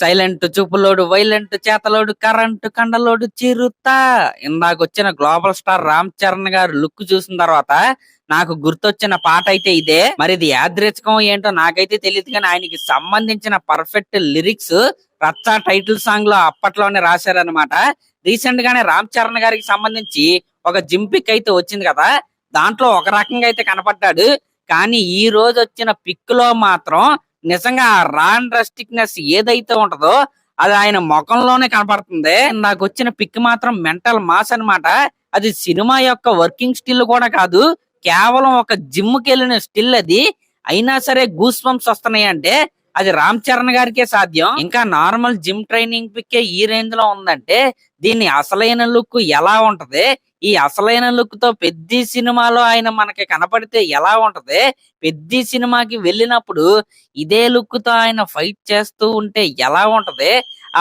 Silent చూపులోడు violent చేతలోడు current కండలోడు చిరుతా. ఇందాక వచ్చిన గ్లోబల్ స్టార్ రామ్ చరణ్ గారు లుక్ చూసిన తర్వాత నాకు గుర్తొచ్చిన పాట అయితే ఇదే. మరి ఇది యాదృచ్ఛకం ఏంటో నాకైతే తెలియదు కానీ ఆయనకి సంబంధించిన పర్ఫెక్ట్ లిరిక్స్ రచ్చ టైటిల్ సాంగ్లో అప్పట్లోనే రాశారనమాట రీసెంట్ గానే రామ్ చరణ్ గారికి సంబంధించి ఒక జిమ్ పిక్ అయితే వచ్చింది కదా. దాంట్లో ఒక రకంగా అయితే కనపడ్డాడు. కానీ ఈ రోజు వచ్చిన పిక్లో మాత్రం నిజంగా రాన్ రస్టిక్నెస్ ఏదైతే ఉంటదో అది ఆయన ముఖంలోనే కనపడుతుంది. నాకు వచ్చిన పిక్ మాత్రం మెంటల్ మాస్ అన్నమాట. అది సినిమా యొక్క వర్కింగ్ స్టిల్ కూడా కాదు కేవలం ఒక జిమ్కి వెళ్ళిన స్టిల్ అది. అయినా సరే గూస్ బంప్స్ వస్తున్నాయి అంటే అది రామ్ చరణ్ గారికే సాధ్యం. ఇంకా నార్మల్ జిమ్ ట్రైనింగ్ పిక్కే ఈ రేంజ్లో ఉందంటే దీని అసలైన లుక్ ఎలా ఉంటది? ఈ అసలైన లుక్తో పెద్ద సినిమాలో ఆయన మనకి కనపడితే ఎలా ఉంటది? పెద్ద సినిమాకి వెళ్ళినప్పుడు ఇదే లుక్తో ఆయన ఫైట్ చేస్తూ ఉంటే ఎలా ఉంటది?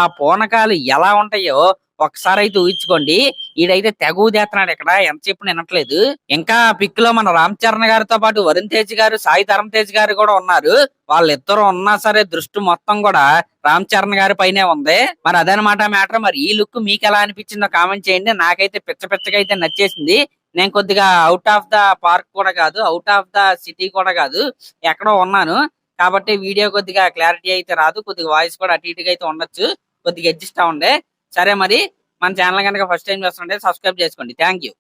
ఆ పూనకాలు ఎలా ఉంటాయో ఒకసారి అయితే ఊహించుకోండి. ఈడైతే తెగ ఊదేస్తున్నాడు ఇక్కడ ఎంత చెప్పిన వినట్లేదు. ఇంకా పిక్లో మన రామ్ చరణ్ గారితో పాటు వరుణ్ తేజ్ గారు సాయి ధరమ్ తేజ్ గారు కూడా ఉన్నారు. వాళ్ళిద్దరు ఉన్నా సరే దృష్టి మొత్తం కూడా రామ్ చరణ్ గారి పైనే ఉంది. మరి అదనమాట మ్యాటర్. మరి ఈ లుక్ మీకు ఎలా అనిపించిందో కామెంట్ చేయండి. నాకైతే పిచ్చ పిచ్చగా అయితే నచ్చేసింది. నేను కొద్దిగా అవుట్ ఆఫ్ ద పార్క్ కూడా కాదు అవుట్ ఆఫ్ ద సిటీ కూడా కాదు ఎక్కడో ఉన్నాను. కాబట్టి వీడియో కొద్దిగా క్లారిటీ అయితే రాదు. కొద్దిగా వాయిస్ కూడా అటు ఇటుగా అయితే ఉండొచ్చు. కొద్దిగా అడ్జస్ట్ అవ్వండి. సరే మరి మన ఛానల్ కనుక ఫస్ట్ టైం చూస్తుంటే సబ్స్క్రైబ్ చేసుకోండి. Thank you